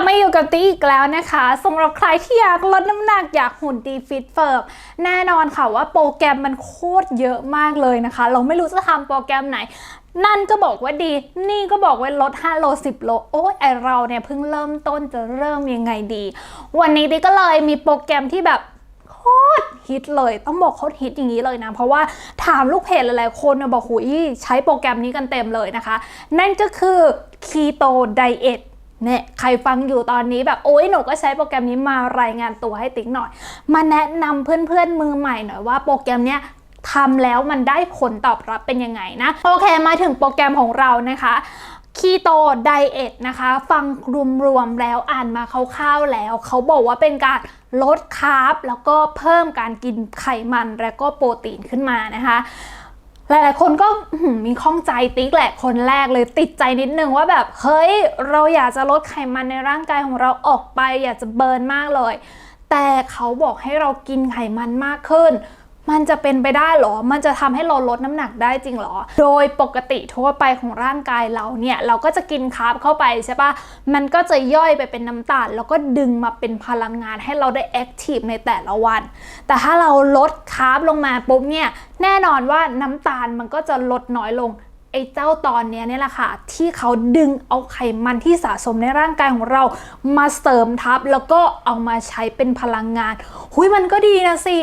บมาอยู่กับตีอีกแล้วนะคะสำหรับใครที่อยากลดน้ำหนักอยากหุ่นดีฟิตเฟิร์มแน่นอนค่ะว่าโปรแกรมมันโคตรเยอะมากเลยนะคะ เราไม่รู้จะทำโปรแกรมไหน นั่นก็บอกว่าดี นี่ก็บอกว่าลด5โล10 โล โอ้ยไอเราเนี่ยเพิ่งเริ่มต้นจะเริ่มยังไงดี วันนี้ตีก็เลยมีโปรแกรมที่แบบโคตรฮิตเลย ต้องบอกโคตรฮิตอย่างนี้เลยนะ เพราะว่าถามลูกเพจหลายๆคนเนี่ยบอกหุยใช้โปรแกรมนี้กันเต็มเลยนะคะ นั่นก็คือ Keto Diet เนี่ยใครฟังอยู่ตอนนี้แบบโอ๊ยหนูก็ใช้โปรแกรมนี้มารายงานตัวให้ติ๊กหน่อย มาแนะนำเพื่อนๆมือใหม่หน่อยว่าโปรแกรมเนี้ยทำแล้วมันได้ผลตอบรับเป็นยังไงนะ โอเคมาถึงโปรแกรมของเรานะคะคีโตไดเอทนะคะ ฟังรวมๆแล้วอ่านมาคร่าวๆแล้ว เขาบอกว่าเป็นการลดคาร์บแล้วก็เพิ่มการกินไขมันและก็โปรตีนขึ้นมานะคะ หลายๆ คนก็มีข้องใจติ๊กแหละคนแรกเลยติดใจนิดนึงว่าแบบเฮ้ยเราอยากจะลดไขมันในร่างกายของเราออกไป อยากจะเบิร์นมากเลย แต่เขาบอกให้เรากินไขมันมากขึ้น มันจะเป็นไปได้เหรอ มันจะทำให้เราลดน้ำหนักได้จริงเหรอ โดยปกติทั่วไปของร่างกายเราเนี่ย เราก็จะกินคาร์บเข้าไปใช่ปะมันก็จะย่อยไปเป็นน้ำตาล แล้วก็ดึงมาเป็นพลังงานให้เราได้แอคทีฟในแต่ละวัน แต่ถ้าเราลดคาร์บลงมาปุ๊บเนี่ย แน่นอนว่าน้ำตาลมันก็จะลดน้อยลงไอ้เจ้าตอนนี้เนี่ยแหละค่ะ ที่เขาดึงเอาไขมันที่สะสมในร่างกายของเรามาเสริมทับ แล้วก็เอามาใช้เป็นพลังงาน หุยมันก็ดีนะสิ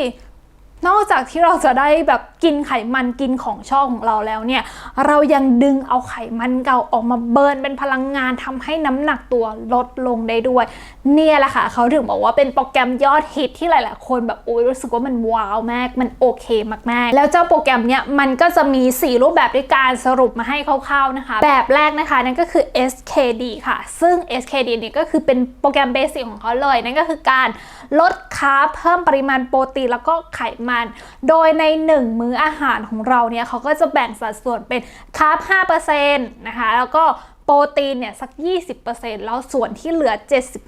นอกจากที่เราจะได้แบบกินไขมันกินของชอบของเราแล้วเนี่ย เรายังดึงเอาไขมันเก่าออกมาเบิร์นเป็นพลังงานทำให้น้ำหนักตัวลดลงได้ด้วย เนี่ยแหละค่ะเขาถึงบอกว่าเป็นโปรแกรมยอดฮิตที่หลาย ๆ คนแบบโอ้ยรู้สึกว่ามันว้าวมากมันโอเคมาก ๆ แล้วเจ้าโปรแกรมเนี่ยมันก็จะมี 4 รูปแบบด้วยการสรุปมาให้คร่าว ๆ นะคะ แบบแรกนะคะนั่นก็คือ SKD ค่ะ ซึ่ง SKD เนี่ยก็คือเป็นโปรแกรมเบสิกของเขาเลยนั่นก็คือการลดคาร์บเพิ่มปริมาณโปรตีนแล้วก็ไขมันโดยใน 1 มื้ออาหารของเราเนี่ยเขาก็จะแบ่งสัดส่วนเป็นคาร์บ5%นะคะ แล้วก็ โปรตีนเนี่ยสัก 20%แล้วส่วนที่เหลือ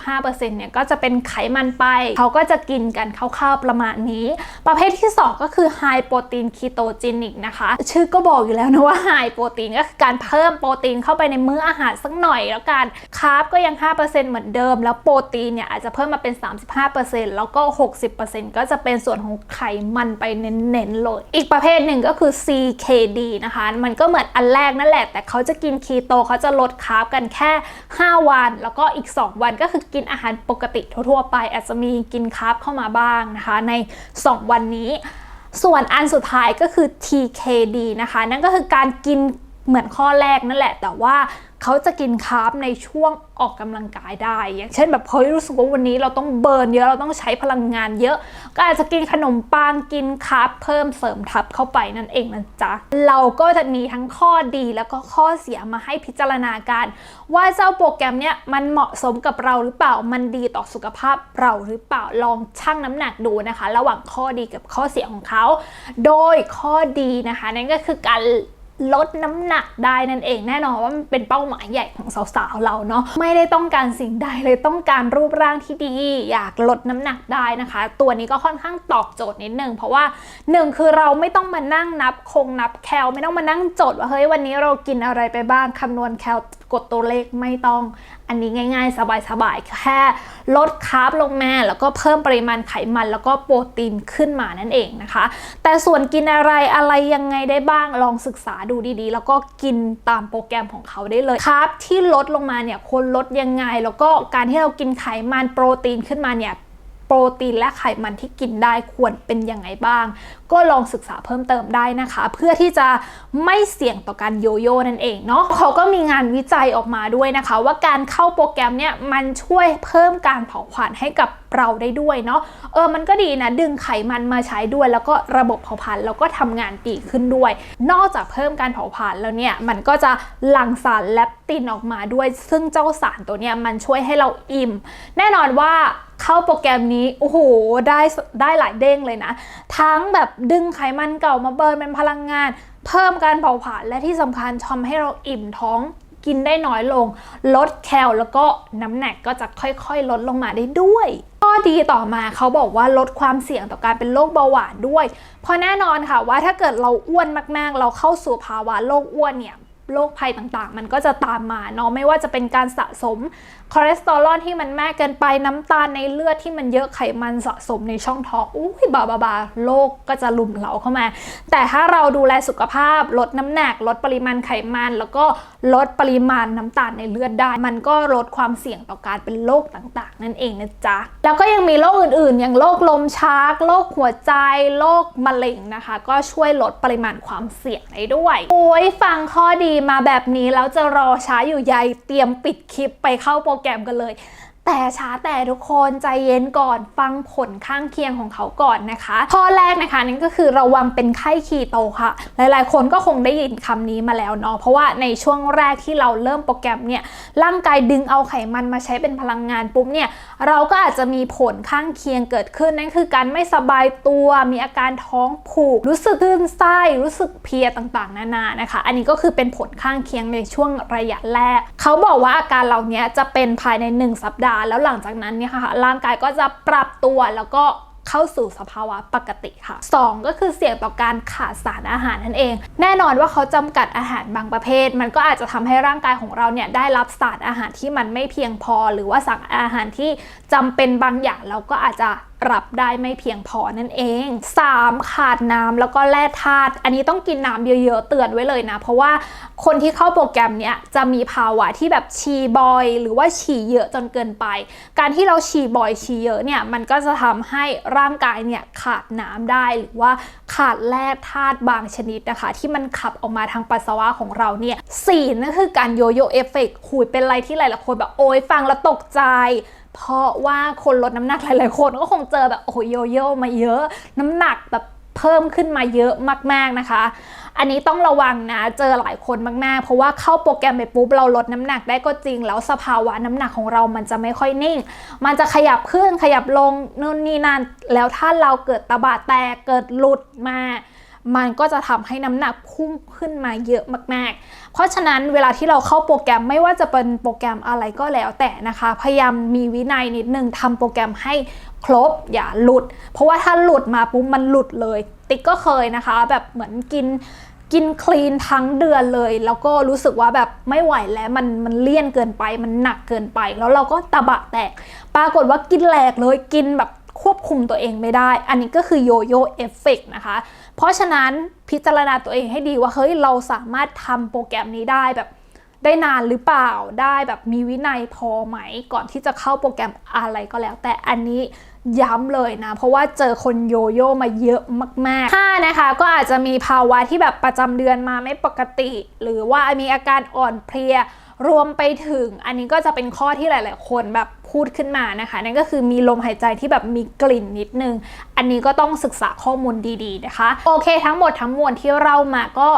75%เนี่ยก็จะเป็นไขมันไป เขาก็จะกินกันคร่าวๆประมาณนี้ ประเภทที่ 2 ก็คือ High Protein Ketogenic นะคะ ชื่อก็บอกอยู่แล้วนะว่า High Protein ก็คือการเพิ่มโปรตีนเข้าไปในมื้ออาหารสักหน่อยแล้วกัน คาร์บก็ยัง 5%เหมือนเดิม แล้วโปรตีนเนี่ยอาจจะเพิ่มมาเป็น 35%แล้วก็ 60%ก็จะเป็นส่วนของไขมันไปเน้นๆเลย อีกประเภทหนึ่งก็คือ CKD นะคะ มันก็เหมือนอันแรกนั่นแหละ แต่เขาจะกินคีโตเขาจะลดคาร์บกันแค่ 5 วัน แล้วก็อีก 2 วันก็คือกินอาหารปกติทั่วๆไป อาจจะมีกินคาร์บเข้ามาบ้างนะคะ ใน 2 วันนี้ ส่วนอันสุดท้ายก็คือ TKD นะคะ นั่นก็คือการกินเหมือนข้อแรกนั่นแหละแต่ว่า เขาจะกินคาร์บในช่วงออกกำลังกายได้ อย่างเช่นแบบเฮ้ยรู้สึกว่าวันนี้เราต้องเบิร์นเยอะเราต้องใช้พลังงานเยอะ ก็อาจจะกินขนมปังกินคาร์บเพิ่มเสริมทับเข้าไปนั่นเองนะจ๊ะ เราก็จะมีทั้งข้อดีแล้วก็ข้อเสียมาให้พิจารณากันว่าเจ้าโปรแกรมเนี้ยมันเหมาะสมกับเราหรือเปล่ามันดีต่อสุขภาพเราหรือเปล่าลองชั่งน้ำหนักดูนะคะ ระหว่างข้อดีกับข้อเสียของเขา โดยข้อดีนะคะนั่นก็คือการ ลดน้ำหนักได้นั่นเองแน่นอนว่ามันเป็นเป้าหมายใหญ่ของสาวๆเราเนาะไม่ได้ต้องการสิ่งใดเลยต้องการรูปร่างที่ดี อยากลดน้ำหนักได้นะคะ ตัวนี้ก็ค่อนข้างตอบโจทย์นิดนึงเพราะว่าหนึ่งคือเราไม่ต้องมานั่งนับคงนับแคลไม่ต้องมานั่งจดว่าเฮ้ยวันนี้เรากินอะไรไปบ้างคำนวณแคลกดตัวเลขไม่ต้องอันนี้ง่าย ๆ สบายๆแค่ลดคาร์บลงมาแล้วก็เพิ่มปริมาณไขมัน แล้วก็โปรตีนขึ้นมานั่นเองนะคะ แต่ส่วนกินอะไรอะไรยังไงได้บ้างลองศึกษาดูดีๆ แล้วก็กินตามโปรแกรมของเขาได้เลยคาร์บที่ลดลงมาเนี่ยควรลดยังไง แล้วก็การที่เรากินไขมันโปรตีนขึ้นมาเนี่ยโปรตีนและไขมันที่กินได้ควรเป็นยังไงบ้าง ก็ลองศึกษาเพิ่มเติมได้นะคะ เพื่อที่จะไม่เสี่ยงต่อการโยโย่นั่นเองเนาะเขาก็มีงานวิจัยออกมาด้วยนะคะ ว่าการเข้าโปรแกรมเนี่ยมันช่วยเพิ่มการเผาผลาญให้กับ เราได้ด้วยเนาะเออมันก็ดีนะ ดึงไขมันมาใช้ด้วย แล้วก็ระบบเผาผลาญแล้วก็ทำงานดีขึ้นด้วย นอกจากเพิ่มการเผาผลาญแล้วเนี่ยมันก็จะหลั่งสารแลปตินออกมาด้วย ซึ่งเจ้าสารตัวเนี้ยมันช่วยให้เราอิ่ม แน่นอนว่าเข้าโปรแกรมนี้ โอ้โห ได้ได้หลายเด้งเลยนะ ทั้งแบบดึงไขมันเก่ามาเบิร์นเป็นพลังงาน เพิ่มการเผาผลาญและที่สำคัญทำให้เราอิ่มท้องกินได้น้อยลง ลดแคลแล้วก็น้ำหนักก็จะค่อยๆ ลดลงมาได้ด้วย อดีต่อมาเขาบอกว่าลดความเสี่ยงต่อการเป็นโรคเบาหวานด้วย เพราะแน่นอนค่ะว่าถ้าเกิดเราอ้วนมากๆ เราเข้าสู่ภาวะโรคอ้วนเนี่ย โรคภัยต่างๆ มันก็จะตามมาเนาะไม่ว่าจะเป็นการสะสมคอเลสเตอรอลที่มันมากเกินไปน้ำตาลในเลือดที่มันเยอะไขมันสะสมในช่องท้องอุ้ยบาบาบาโรคก็จะลุมเราเข้ามา แต่ถ้าเราดูแลสุขภาพ ลดน้ำหนัก ลดปริมาณไขมัน แล้วก็ลดปริมาณน้ำตาลในเลือดได้ มันก็ลดความเสี่ยงต่อการเป็นโรคต่างๆ นั่นเองนะจ๊ะแล้วก็ยังมีโรคอื่นๆ อย่างโรคลมชักโรคหัวใจโรคมะเร็งนะคะ ก็ช่วยลดปริมาณความเสี่ยงได้ด้วยโอ้ยฟังข้อดีมาแบบนี้แล้วจะรอช้าอยู่ใยเตรียมปิดคลิปไปเข้าโปรแกรมกันเลย แต่ช้าแต่ทุกคนใจเย็นก่อนฟังผลข้างเคียงของเขาก่อนนะคะ ข้อแรกนะคะนั่นก็คือระวังเป็นไข้คีโตค่ะ หลายๆ คนก็คงได้ยินคำนี้มาแล้วเนาะเพราะว่าในช่วงแรกที่เราเริ่มโปรแกรมเนี่ยร่างกายดึงเอาไขมันมาใช้เป็นพลังงานปุ๊บเนี่ย เราก็อาจจะมีผลข้างเคียงเกิดขึ้นนั่นคือการไม่สบายตัวมีอาการท้องผูก รู้สึกคลื่นไส้รู้สึกเพลียต่างๆ นานานะคะ อันนี้ก็คือเป็นผลข้างเคียงในช่วงระยะแรก เขาบอกว่าอาการเหล่านี้จะเป็นภายใน 1 สัปดาห์แล้วหลังจากนั้นเนี่ยค่ะร่างกายก็จะปรับตัวแล้วก็ เข้าสู่สภาวะปกติค่ะ 2 ก็คือเสี่ยงต่อการขาดสารอาหารนั่นเอง แน่นอนว่าเขาจำกัดอาหารบางประเภท มันก็อาจจะทำให้ร่างกายของเราเนี่ยได้รับสารอาหารที่มันไม่เพียงพอ หรือว่าสั่งอาหารที่จำเป็นบางอย่างเราก็อาจจะ รับได้ไม่เพียงพอนั่นเอง 3. ขาดน้ำแล้วก็แร่ธาตุอันนี้ต้องกินน้ำเยอะๆเตือนไว้เลยนะ เพราะว่าคนที่เข้าโปรแกรมเนี้ยจะมีภาวะที่แบบฉี่บ่อย หรือว่าฉี่เยอะจนเกินไป การที่เราฉี่บ่อยฉี่เยอะเนี่ยมันก็จะทำให้ร่างกายเนี่ยขาดน้ำได้หรือว่าขาดแร่ธาตุบางชนิดนะคะ ที่มันขับออกมาทางปัสสาวะของเราเนี่ยสี่นั่นคือการโยโย่เอฟเฟกต์หุยเป็นอะไรที่หลายๆคนแบบโอ๊ยฟังแล้วตกใจ เพราะว่าคนลดน้ำหนักหลายๆคนก็คงเจอแบบโอ้โหโยโย่มาเยอะ น้ำหนักแบบเพิ่มขึ้นมาเยอะมาก ๆนะคะ อันนี้ต้องระวังนะ เจอหลายคนมาก ๆ เพราะว่าเข้าโปรแกรมไปปุ๊บเราลดน้ำหนักได้ก็จริง แล้วสภาวะน้ำหนักของเรามันจะไม่ค่อยนิ่ง มันจะขยับขึ้นขยับลงนู่นนี่นั่น แล้วถ้าเราเกิดตะบะแตกเกิดหลุดมา มันก็จะทำให้น้ำหนักพุ่งขึ้นมาเยอะมาก ๆ เพราะฉะนั้นเวลาที่เราเข้าโปรแกรมไม่ว่าจะเป็นโปรแกรมอะไรก็แล้วแต่นะคะ พยายามมีวินัยนิดนึงทำโปรแกรมให้ครบอย่าหลุด เพราะว่าถ้าหลุดมาปุ๊บมันหลุดเลย ติ๊กก็เคยนะคะ แบบเหมือนกินกินคลีนทั้งเดือนเลย แล้วก็รู้สึกว่าแบบไม่ไหวแล้วมันมันเลี่ยนเกินไปมันหนักเกินไป แล้วเราก็ตะบะแตก ปรากฏว่ากินแหลกเลยกินแบบควบคุมตัวเองไม่ได้ อันนี้ก็คือโยโย่เอฟเฟกนะคะเพราะฉะนั้นพิจารณาตัวเองให้ดีว่าเฮ้ยเราสามารถทำโปรแกรมนี้ได้แบบ ได้นานหรือเปล่าได้แบบมีวินัยพอไหม ก่อนที่จะเข้าโปรแกรมอะไรก็แล้ว แต่อันนี้ย้ำเลยนะ เพราะว่าเจอคนโยโย่มาเยอะมากๆถ้านะคะ ก็อาจจะมีภาวะที่แบบประจำเดือนมาไม่ปกติ หรือว่ามีอาการอ่อนเพลีย รวมไปถึงอันนี้ก็จะเป็นข้อที่หลาย ๆ คนแบบพูดขึ้นมานะคะ นั่นก็คือมีลมหายใจที่แบบมีกลิ่นนิดนึง อันนี้ก็ต้องศึกษาข้อมูลดีๆนะคะ โอเค ทั้งหมดทั้งมวลที่เรามาก็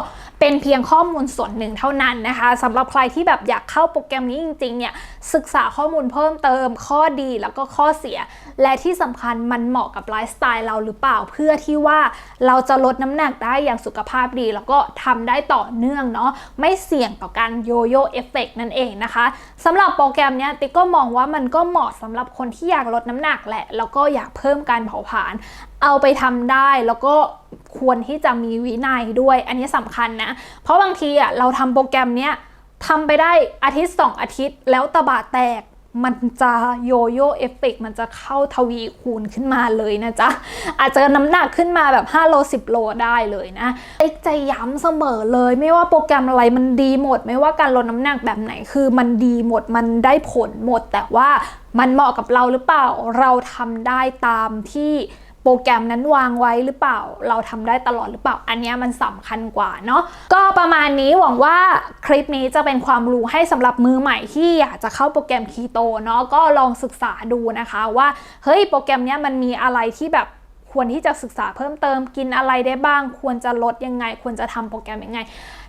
เป็นเพียงข้อมูลส่วนหนึ่งเท่านั้นนะคะสำหรับใครที่แบบอยากเข้าโปรแกรมนี้จริง ๆ เนี่ยศึกษาข้อมูลเพิ่มเติมข้อดีแล้วก็ข้อเสีย และที่สำคัญมันเหมาะกับไลฟ์สไตล์เราหรือเปล่าเพื่อที่ว่าเราจะลดน้ำหนักได้อย่างสุขภาพดี แล้วก็ทำได้ต่อเนื่องเนาะไม่เสี่ยงต่อการโยโย่เอฟเฟกนั่นเองนะคะสำหรับโปรแกรมนี้ติ๊กก็มองว่ามันก็เหมาะสำหรับคนที่อยากลดน้ำหนักแหละ แล้วก็อยากเพิ่มการเผาผลาญเอาไปทำได้แล้วก็ควรที่จะมีวินัยด้วย อันนี้สำคัญนะ เพราะบางทีอะเราทำโปรแกรมเนี้ยทำไปได้อาทิตย์สองอาทิตย์ แล้วตะบะแตก มันจะโยโย่เอฟเฟกมันจะเข้าทวีคูณขึ้นมาเลยนะจ๊ะ อาจจะน้ำหนักขึ้นมาแบบ 5 โล 10 โลได้เลยนะเอ็กจะย้ำเสมอเลย ไม่ว่าโปรแกรมอะไรมันดีหมด ไม่ว่าการลดน้ำหนักแบบไหนคือมันดีหมดมันได้ผลหมด แต่ว่ามันเหมาะกับเราหรือเปล่าเราทำได้ตามที่ โปรแกรมนั้นวางไว้หรือเปล่า เราทำได้ตลอดหรือเปล่า อันนี้มันสำคัญกว่าเนาะ ก็ประมาณนี้หวังว่าคลิปนี้จะเป็นความรู้ให้สำหรับมือใหม่ที่อยากจะเข้าโปรแกรมคีโตเนาะ ก็ลองศึกษาดูนะคะว่า เฮ้ย โปรแกรมนี้มันมีอะไรที่แบบ ควรที่จะศึกษาเพิ่มเติมกินอะไรได้บ้าง ควรจะลดยังไง ควรจะทำโปรแกรมยังไง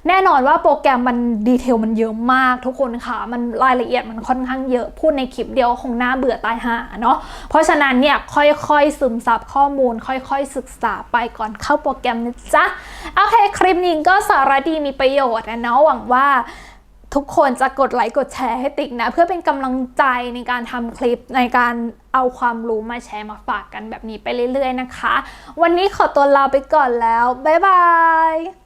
แน่นอนว่าโปรแกรมมันดีเทลมันเยอะมากทุกคนค่ะ มันรายละเอียดมันค่อนข้างเยอะพูดในคลิปเดียวคงน่าเบื่อตายหาเนาะเพราะฉะนั้นเนี่ยค่อยๆซึมซับข้อมูล ค่อยๆศึกษาไปก่อนเข้าโปรแกรมนะจ๊ะโอเคคลิปนี้ก็สาระดีมีประโยชน์นะเนาะหวังว่าทุกคนจะกดไลค์กดแชร์ให้ติ๊กนะ เพื่อเป็นกำลังใจในการทำคลิปในการ เอาความรู้มาแชร์มาฝากกันแบบนี้ไปเรื่อยๆนะคะ วันนี้ขอตัวลาไปก่อนแล้ว บ๊ายบาย